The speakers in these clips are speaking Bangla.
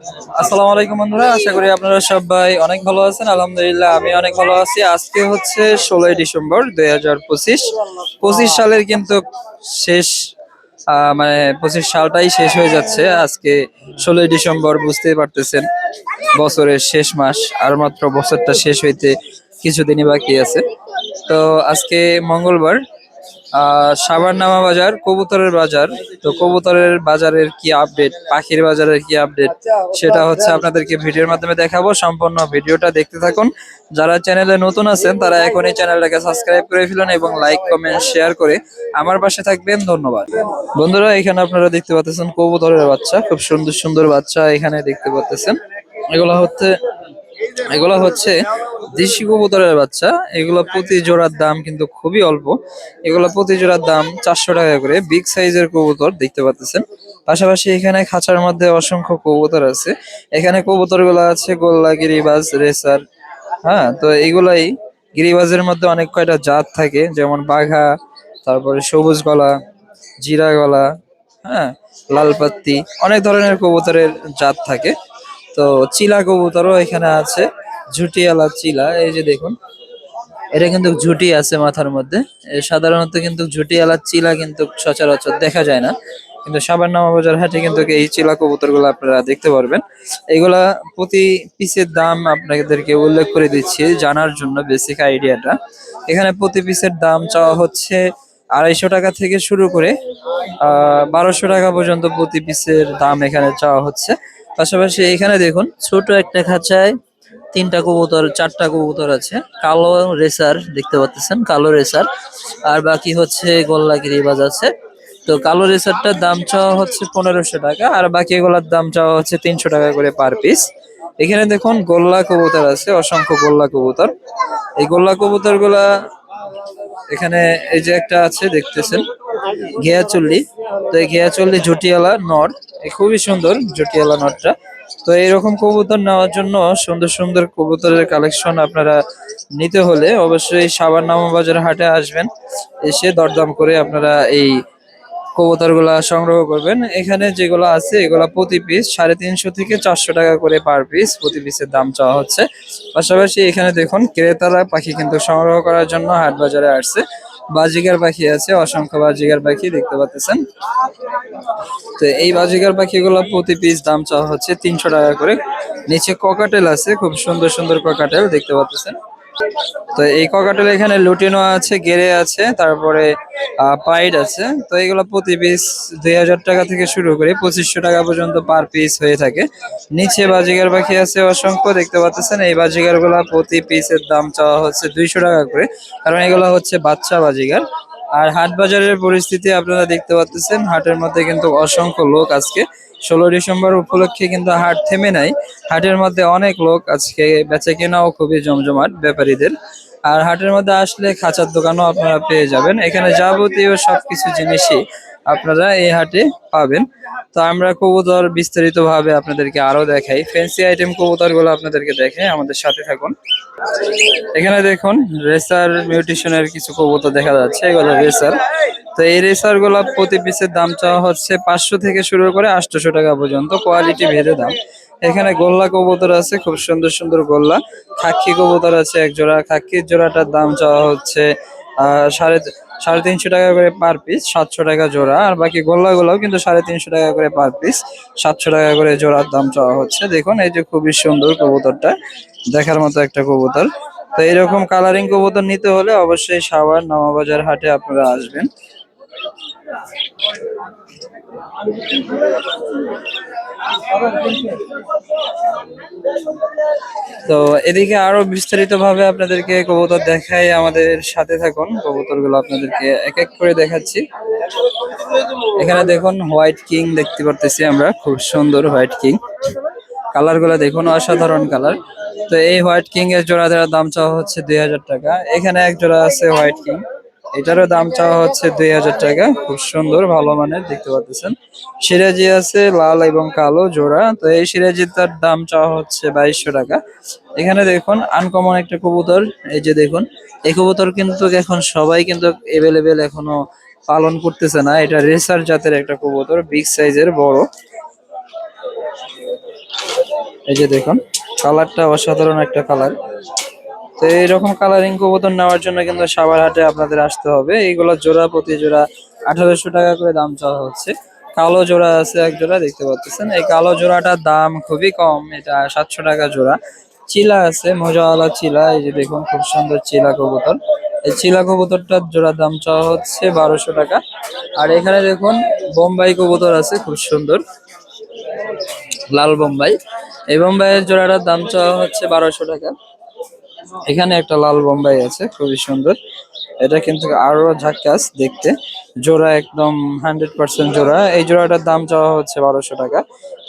আসসালামু আলাইকুম বন্ধুরা, আশা করি আপনারা সবাই অনেক ভালো আছেন। আলহামদুলিল্লাহ, আমি অনেক ভালো আছি। আজকে হচ্ছে ষোলোই ডিসেম্বর দুই হাজার পঁচিশ। পঁচিশ সালের কিন্তু শেষ মানে পঁচিশ সালটাই শেষ হয়ে যাচ্ছে। আজকে ষোলোই ডিসেম্বর, বুঝতেই পারতেছেন, বছরের শেষ মাস, আর মাত্র বছরটা শেষ হইতে কিছুদিনই বাকি আছে। তো আজকে মঙ্গলবার সাবারনামা বাজার, কবুতরের বাজার। তো কবুতরের বাজারের কি আপডেট পাখির বাজারের কি আপডেট সেটা হচ্ছে আপনাদেরকে ভিডিওর মাধ্যমে দেখাবো। সম্পূর্ণ ভিডিওটা দেখতে থাকুন। যারা চ্যানেলে নতুন আছেন, তারা এখনই চ্যানেলটাকে সাবস্ক্রাইব করে ফেলুন এবং লাইক কমেন্ট শেয়ার করে আমার পাশে থাকবেন। ধন্যবাদ। বন্ধুরা, এখানে আপনারা দেখতে পাচ্ছেন কবুতরের বাচ্চা। খুব সুন্দর সুন্দর বাচ্চা এখানে দেখতে পাচ্ছেন। এগুলো হচ্ছে এগুলো হচ্ছে দেশি কবুতরের বাচ্চা। এগুলো প্রতি জোড়ার দাম কিন্তু খুবই অল্প। এগুলো প্রতি জোড়ার দাম চারশো টাকা করে। বিগ সাইজের কবুতর দেখতে পাচ্ছেন। পাশাপাশি এখানে খাঁচার মধ্যে অসংখ্য কবুতর আছে। এখানে কবুতরগুলো আছে গোল্লা, গিরিবাজ, রেসার। হ্যাঁ তো এগুলাই গিরিবাজের মধ্যে অনেক কয়টা জাত থাকে। যেমন বাঘা, তারপরে সবুজ গলা, জিরা গলা হ্যাঁ লালপাত্তি অনেক ধরনের কবুতরের জাত থাকে। তো চিলা কবুতরও এখানে আছে। ঝুটিয়ালা চিলা, এই যে দেখুন। এটা কিন্তু ঝুটি আছে মাথার মধ্যে। সাধারণত কিন্তু ঝুটিয়ালা চিলা কিন্তু সচরাচর দেখা যায় না। কিন্তু সাবান্নামা বাজার হাটে কিন্তু এই চিলা কবুতরগুলো আপনারা দেখতে পারবেন। এগুলা প্রতি পিসের দাম আপনাদেরকে উল্লেখ করে দিচ্ছি, জানার জন্য বেসিক আইডিয়াটা এখানে প্রতি পিসের দাম চাওয়া হচ্ছে আড়াইশো টাকা থেকে শুরু করে বারোশো টাকা পর্যন্ত প্রতি পিসের দাম এখানে চাওয়া হচ্ছে। পাশাপাশি এখানে দেখুন, ছোট একটা খাঁচায় তিনটা কবুতর, চারটা কবুতর আছে। কালো রেসার দেখতে পাচ্ছেন, কালো রেসার। আর বাকি হচ্ছে গোল্লা গিরিবাজ আছে। তো কালো রেসারটার দাম চাওয়া হচ্ছে পনেরোশো টাকা, আর বাকি এগুলোর দাম চাওয়া হচ্ছে তিনশো টাকা করে পার পিস এখানে দেখুন গোল্লা কবুতর আছে, অসংখ্য গোল্লা কবুতর। এই গোল্লা কবুতরগুলা এখানে এই যে একটা আছে, দেখতেছেন, ঘেয়াচল্লি। তো এই ঘেয়াচল্লি জটিয়ালা নট এই খুবই সুন্দর জটিয়ালা নটটা তো এইরকম কবুতর নেওয়ার জন্য সুন্দর সুন্দর কবুতরের কালেকশন আপনারা নিতে হলে অবশ্যই সাবার বাজার হাটে আসবেন। এসে দরদাম করে আপনারা এই কবুতরগুলা সংগ্রহ করবেন। এখানে যেগুলো আছে, এগুলা প্রতি পিস সাড়ে তিনশো থেকে চারশো টাকা করে পার পিস প্রতি পিসের দাম চাওয়া হচ্ছে। পাশাপাশি এখানে দেখুন, ক্রেতারা পাখি কিন্তু সংগ্রহ করার জন্য হাট বাজারে আসছে। বাজিগার পাখি আছে, অসংখ্য বাজিগার পাখি দেখতে পাচ্ছেন। তো এই বাজিগার পাখিগুলো প্রতি পিস দাম চাওয়া হচ্ছে তিনশো টাকা করে। নিচে ককাটেল আছে, খুব সুন্দর সুন্দর ককাটেল দেখতে পাচ্ছেন। তো এই ককাটেল এখানে লুটিনো আছে গেরে আছে, তারপরে পাইড আছে। তো এগুলো প্রতি পিস দুই হাজার টাকা থেকে শুরু করে পঁচিশশো টাকা পর্যন্ত পার পিস হয়ে থাকে। নিচে বাজিগার পাখি আছে অসংখ্য, দেখতে পাচ্ছেন? এই বাজিগারগুলা প্রতি পিসের দাম চাওয়া হচ্ছে দুইশো টাকা করে। কারণ এগুলো হচ্ছে বাচ্চা বাজিগার। আর হাট বাজারের পরিস্থিতি আপনারা দেখতে পাচ্ছেন, হাটের মধ্যে কিন্তু অসংখ্য লোক আজকে। ষোলো ডিসেম্বর উপলক্ষে কিন্তু হাট থেমে নাই। হাটের মধ্যে অনেক লোক আজকে বেচা কেনাও খুবই জমজমাট ব্যাপারীদের। আর হাটের মধ্যে আসলে খাঁচার দোকানও আপনারা পেয়ে যাবেন। এখানে যাবতীয় সবকিছু জিনিসই আপনারা এই হাটে পাবেন। তো আমরা কবুতর বিস্তারিত ভাবে আপনাদেরকে আরও দেখাই। ফ্যান্সি আইটেম কবুতরগুলো আপনাদেরকে দেখাই আমাদের সাথে থাকুন। এখানে দেখুন রেসার মিউটিশনের কিছু কবুতর দেখা যাচ্ছে। এগুলো রেসার তো এই রেসারগুলা প্রতি পিসের দাম চাওয়া হচ্ছে পাঁচশো থেকে শুরু করে আটশোশো টাকা পর্যন্ত কোয়ালিটি ভেদে দাম। এখানে গোল্লা কবুতর আছে, খুব সুন্দর সুন্দর গোল্লা। খাক্কি কবুতর আছে, এক জোড়া। খাক্কির জোড়াটার দাম চাওয়া হচ্ছে সাড়ে সাড়ে তিনশো টাকা করে পার পিস সাতশো টাকা জোড়া। আর বাকি গোল্লা গুলাও কিন্তু সাড়ে তিনশো টাকা করে পার পিস সাতশো টাকা করে জোড়ার দাম চাওয়া হচ্ছে। দেখুন, এই যে খুবই সুন্দর কবুতরটা, দেখার মতো একটা কবুতর। তো এরকম কালারিং কবুতর নিতে হলে অবশ্যই সাভার নামাবাজার হাটে আপনারা আসবেন। তো এদিকে আরও বিস্তারিত ভাবে আপনাদেরকে কবুতর দেখাই আমাদের সাথে থাকুন। কবুতরগুলো আপনাদেরকে এক এক করে দেখাচ্ছি। এখানে দেখুন, হোয়াইট কিং দেখতে পারতেছি আমরা, খুব সুন্দর হোয়াইট কিং। কালারগুলো দেখুন, অসাধারণ কালার। তো এই হোয়াইট কিং এর জোড়া দেওয়ার দাম চাওয়া হচ্ছে দুই হাজার টাকা। এখানে এক জোড়া আছে হোয়াইট কিং। এটারও দাম চাওয়া হচ্ছে দুই হাজার টাকা। খুব সুন্দর, ভালো মানের, দেখতে পাচ্ছেন। সিরাজি আছে, লাল এবং কালো জোড়া। তো এই সিরাজিটার দাম চাওয়া হচ্ছে বাইশশো টাকা। এখানে দেখুন আনকমন একটা কবুতর। এই যে দেখুন, এই কবুতর কিন্তু এখন সবাই কিন্তু এভেলেবেল এখনও পালন করতেছে না। এটা রেসার জাতের একটা কবুতর বিগ সাইজের বড়। এই যে দেখুন কালারটা অসাধারণ একটা কালার তো এইরকম কালারিং কবুতর নেওয়ার জন্য কিন্তু সাবার হাটে আপনাদের আসতে হবে। এইগুলো জোড়া প্রতি জোড়া আঠারোশো টাকা করে দাম চাওয়া হচ্ছে। কালো জোড়া আছে এক জোড়া, দেখতে পাচ্ছেন। এই কালো জোড়াটার দাম খুবই কম, এটা সাতশো টাকা জোড়া। চিলা আছে, মজাওয়ালা চিলা, এই যে দেখুন খুব সুন্দর চিলা কবুতর। এই চিলা কবুতরটার জোড়ার দাম চাওয়া হচ্ছে বারোশো টাকা। আর এখানে দেখুন বোম্বাই কবুতর আছে, খুব সুন্দর। লাল বোম্বাই। এই বোম্বাইয়ের জোড়াটার দাম চাওয়া হচ্ছে বারোশো টাকা। এখানে একটা লাল বোম্বাই আছে, খুবই সুন্দর। এটা কিন্তু আরও ঝাক্কাস দেখতে। জোড়া একদম হান্ড্রেড পার্সেন্ট জোড়া। এই জোড়াটার দাম চাওয়া হচ্ছে বারোশো টাকা।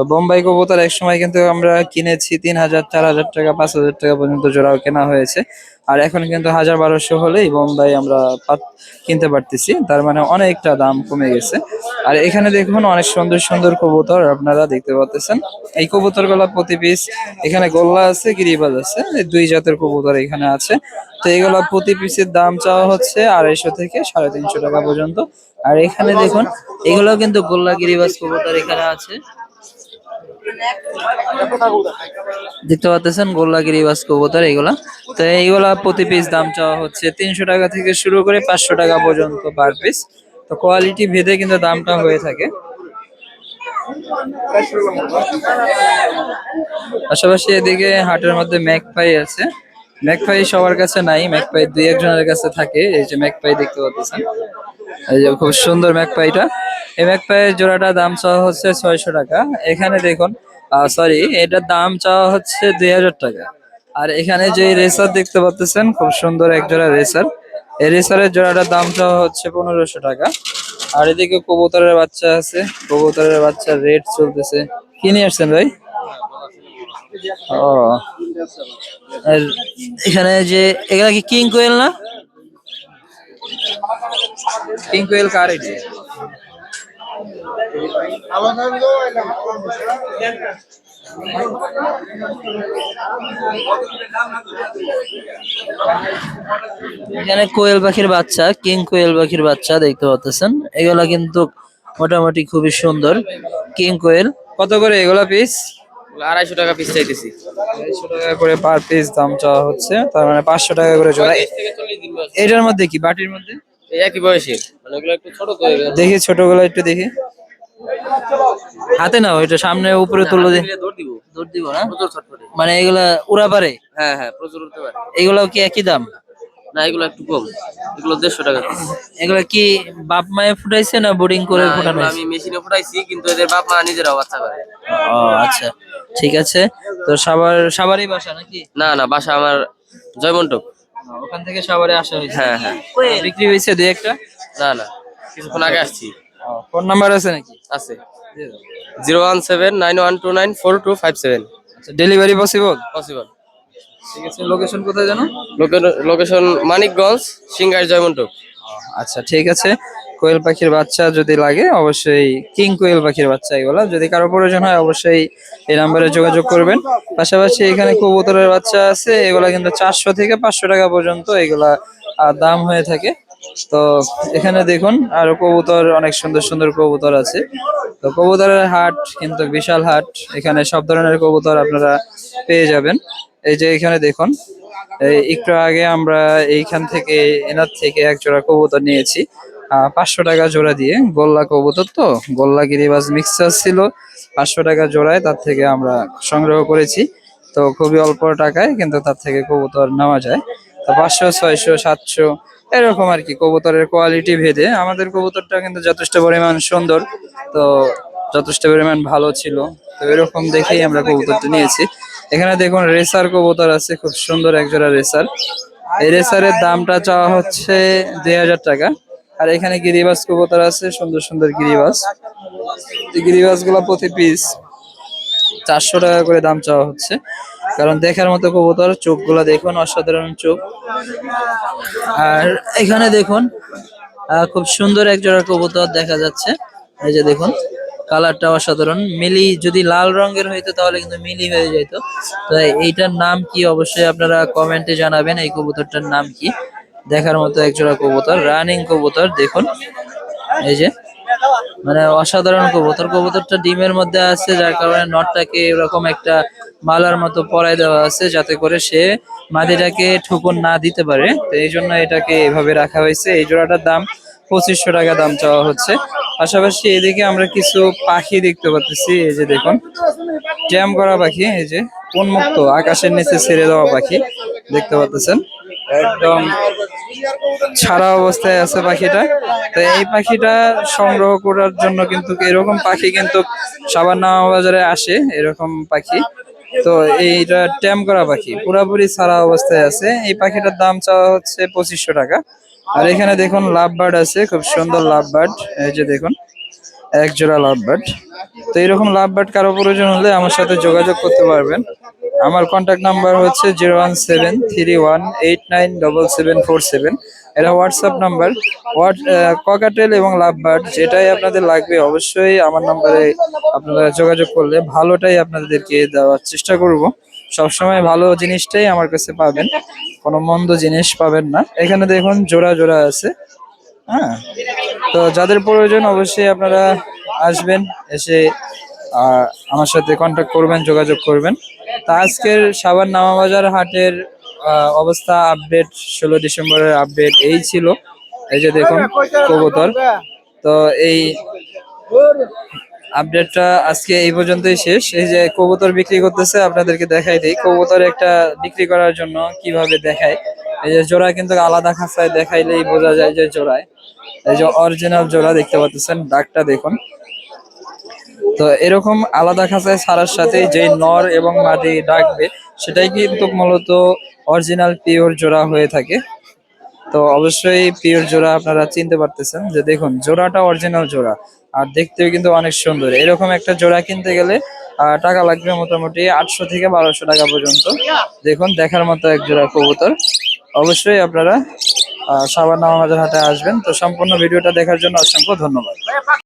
তো বোম্বাই কবুতর এক সময় কিন্তু আমরা কিনেছি তিন হাজার, চার হাজার টাকা, পাঁচ হাজার টাকা পর্যন্ত জোড়াও কেনা হয়েছে। আর এখন কিন্তু হাজার বারোশো হলেই বোম্বাই আমরা কিনতে পারতেছি। তার মানে অনেকটা দাম কমে গেছে। আর এখানে দেখুন অনেক সুন্দর সুন্দর কবুতর আপনারা দেখতে পাচ্ছেন। এই কবুতরগুলা প্রতি পিস এখানে গোল্লা আছে, গিরিবাজ আছে দুই জাতের কবুতর এখানে আছে। তো এগুলা প্রতি পিসের দাম চাওয়া হচ্ছে আড়াইশো থেকে সাড়ে তিনশো টাকা পর্যন্ত। আর এখানে দেখুন, এগুলো কিন্তু গোল্লা গিরিবাজ কবুতর এখানে আছে। দেখতে পাচ্ছেন গোল্লাগিরি গিরিবাজ কবুতর এগুলা তো এইগুলা প্রতি পিস দাম চাওয়া হচ্ছে তিনশো টাকা থেকে শুরু করে পাঁচশো টাকা পর্যন্ত পার পিস তো কোয়ালিটি ভেদে কিন্তু দামটা হয়ে থাকে। পাশাপাশি এদিকে হাটের মধ্যে ম্যাক পাই আছে। ম্যাকপাই সবার কাছে নাই ম্যাকপাই দুই একজনের কাছে থাকে, এই যে ম্যাকপাই দেখতে পাচ্ছেন। এই যে খুব সুন্দর ম্যাকপাইটা এই ম্যাকপাইয়ের জোড়াটা দাম চাওয়া হচ্ছে ছয়শো টাকা। এখানে দেখুন সরি এটার দাম চাওয়া হচ্ছে দুই হাজার টাকা। আর এখানে যে রেসার দেখতে পাচ্ছেন, খুব সুন্দর এক জোড়া রেসার। এই রেসারের জোড়াটার দাম চাওয়া হচ্ছে পনেরোশো টাকা। আর এদিকে কবুতরের বাচ্চা আছে, কবুতরের বাচ্চা রেট চলতেছে। কি নিয়ে আসছেন ভাই? ও। আর এখানে যে এগুলা কি কিং কোয়েল না? কিং কোয়েল কার এটি এখানে কোয়েল পাখির বাচ্চা কিং কোয়েল পাখির বাচ্চা দেখতে পাচ্ছেন। এগুলা কিন্তু মোটামুটি খুবই সুন্দর। কিং কোয়েল। কত করে এগুলা পিস আড়াইশো টাকা পিস চাইতেছি। আড়াইশো টাকা করে পার পিস দাম চাওয়া হচ্ছে তার মানে পাঁচশো টাকা করে জোড়া। বয়স। এটার মধ্যে কি বাটির মধ্যে? এই একই বয়সের মানে ওগুলো একটু ছোট তো দেখি ছোটগুলো একটু দেখি। হাতে নাও এটা সামনে উপরে তুলো দি। দৌড় দিব দৌড় দিব না। প্রচুর ছটফটে। মানে এগুলা উড়া পারে? হ্যাঁ হ্যাঁ প্রচুর উঠতে পারে। এগুলাও কি একই দাম? না এগুলো একটু কম। এগুলো দেড়শো টাকা এগুলা কি বাপ মায়ে ফুটাইছে না বোর্ডিং করে ফুটানো আমি মেশিনে ফুটাইছি কিন্তু এদের বাপ মা নিজেরাও বাচ্চা করে। ও আচ্ছা। ঠিক আছে? তো সাবার সাবারই বাসা নাকি? না না বাসা আমার জয়মন্টপ ওখান থেকে সবারই আসা হয়েছে? হ্যাঁ হ্যাঁ। বিক্রি হয়েছে দুই একটা? না না কিছুক্ষণ আগে আসছি। ফোন নাম্বার আছে নাকি? আছে। Zero one seven nine one two nine four two five seven. আচ্ছা ডেলিভারি পসিবল? পসিবল। ঠিক আছে লোকেশন কোথায় জানো লোকেশন মানিকগঞ্জ সিঙ্গার জয়মন্টপ আচ্ছা ঠিক আছে। কোয়েল পাখির বাচ্চা যদি লাগে, অবশ্যই কিং কোয়েল পাখির বাচ্চা এগুলা। যদি কারও প্রয়োজন হয়, অবশ্যই এই নাম্বারে যোগাযোগ করবেন। পাশাপাশি এখানে কবুতরের বাচ্চা আছে, এগুলা কিন্তু চারশো থেকে পাঁচশো টাকা পর্যন্ত এগুলা দাম হয়ে থাকে। তো এখানে দেখুন, আর কবুতর, অনেক সুন্দর সুন্দর কবুতর আছে। তো কবুতরের হাট কিন্তু বিশাল হাট। এখানে সব ধরনের কবুতর আপনারা পেয়ে যাবেন। এই যে এখানে দেখুন একটু আগে আমরা এইখান থেকে, এনার থেকে এক জোড়া কবুতর নিয়েছি। পাঁচশো টাকা জোড়া দিয়ে গোল্লা কবুতর তো? গোল্লা গিরিবাজ মিক্সার ছিল, পাঁচশো টাকা জোড়ায়, তার থেকে আমরা সংগ্রহ করেছি। তো খুবই অল্প টাকায়, কিন্তু তার থেকে কবুতর নেওয়া যায়। তো পাঁচশো, ছয়শো, সাতশো, এরকম আর কি, কবুতরের কোয়ালিটি ভেদে। আমাদের কবুতরটা কিন্তু যথেষ্ট পরিমাণ সুন্দর, তো যথেষ্ট পরিমাণ ভালো ছিল। তো এরকম দেখেই আমরা কবুতরটা নিয়েছি। এখানে দেখুন, রেসার কবুতর আছে, খুব সুন্দর একজোড়া রেসার। এই রেসারের দামটা চাওয়া হচ্ছে দুই হাজার টাকা। আর এখানে গিরিবাজ কবুতর আছে, সুন্দর সুন্দর গিরিবাজ এই গিরিবাজগুলা প্রতি পিস চারশো টাকা করে দাম চাওয়া হচ্ছে। কারণ দেখার মতো কবুতর চোখ চোখগুলা দেখুন, অসাধারণ চোখ। আর এখানে দেখুন খুব সুন্দর এক জোড়া কবুতর দেখা যাচ্ছে। এই যে দেখুন, কালারটা অসাধারণ। মিলি যদি লাল রঙের হইতো তাহলে কিন্তু মিলি হয়ে যেত। তো এইটার নাম কি অবশ্যই আপনারা কমেন্টে জানাবেন, এই কবুতরটার নাম কি? দেখার মতো একজোড়া কবুতর রানিং কবুতর, দেখুন। এই যে মানে অসাধারণ কবুতর। কবুতরটা ডিমের মধ্যে আছে, যার কারণে নটটাকে এরকম একটা মালার মতো পরায় দেওয়া আছে, যাতে করে সে মাদিটাকে ঠুকুন না দিতে পারে। তো এই জন্য এটাকে এভাবে রাখা হয়েছে। এই জোড়াটার দাম পঁচিশশো টাকা দাম চাওয়া হচ্ছে। পাশাপাশি এদিকে আমরা কিছু পাখি দেখতে পাচ্ছি। এই যে দেখুন ট্যাম করা পাখি, এই যে উন্মুক্ত, আকাশের নিচে ছেড়ে দেওয়া পাখি দেখতে পাচ্ছেন। একদম ছাড়া অবস্থায় আছে পাখিটা। তো এই পাখিটা সংগ্রহ করার জন্য কিন্তু এরকম পাখি কিন্তু সাবান্না বাজারে আসে, এরকম পাখি। তো এইটা ট্যাম করা পাখি, পুরাপুরি ছাড়া অবস্থায় আছে। এই পাখিটার দাম চাওয়া হচ্ছে পঁচিশশো টাকা। আর এখানে দেখুন লাভ বার্ড আছে, খুব সুন্দর লাভ বার্ড এই যে দেখুন এক জোড়া লাভ বার্ড তো এরকম লাভ বার্ড কারও প্রয়োজন হলে আমার সাথে যোগাযোগ করতে পারবেন। আমার কন্ট্যাক্ট নাম্বার হচ্ছে zero one seven three one eight nine double seven four seven এটা হোয়াটসঅ্যাপ নাম্বার হোয়াট ককাটেল এবং লাভ বার্ড যেটাই আপনাদের লাগবে অবশ্যই আমার নাম্বারে আপনারা যোগাযোগ করলে ভালোটাই আপনাদেরকে দেওয়ার চেষ্টা করব। সবসময় ভালো জিনিসটাই আমার কাছে পাবেন। কোনো মন্দ জিনিস পাবেন না। এখানে দেখুন জোড়া জোড়া আছে। হ্যাঁ। তো যাদের প্রয়োজন অবশ্যই আপনারা আসবেন, এসে আমার সাথে কন্ট্যাক্ট করবেন, যোগাযোগ করবেন। আজকের সাবান নামাবাজার হাটের অবস্থা আপডেট ষোলো ডিসেম্বরের আপডেট এই ছিল। এই যে দেখুন, কবুতর। তো এই আপডেটটা আজকে এই পর্যন্তই শেষ। এই যে কবুতর বিক্রি করতেছে, আপনাদেরকে দেখাই দিই। কবুতর একটা বিক্রি করার জন্য কীভাবে দেখায়? এই যে জোড়া কিন্তু আলাদা খাঁচায় দেখাইলেই বোঝা যায় যে জোড়ায়। এই যে অরিজিনাল জোড়া দেখতে পাচ্ছেন ডাকটা দেখুন। তো এরকম আলাদা খাঁচায় ছাড়ার সাথে যে নর এবং মাদি ডাকবে সেটাই কিন্তু মূলত অরিজিনাল পিওর জোড়া হয়ে থাকে। তো অবশ্যই পিওর জোড়া আপনারা চিনতে পারতেছেন যে দেখুন, জোড়াটা অরিজিনাল জোড়া আর দেখতেও কিন্তু অনেক সুন্দর। এরকম একটা জোড়া কিনতে গেলে টাকা লাগবে মোটামুটি আটশো থেকে বারোশো টাকা পর্যন্ত। দেখুন, দেখার মতো এক জোড়া কবুতর। অবশ্যই আপনারা সাবান নামাজার হাটে আসবেন। তো সম্পূর্ণ ভিডিওটা দেখার জন্য অসংখ্য ধন্যবাদ।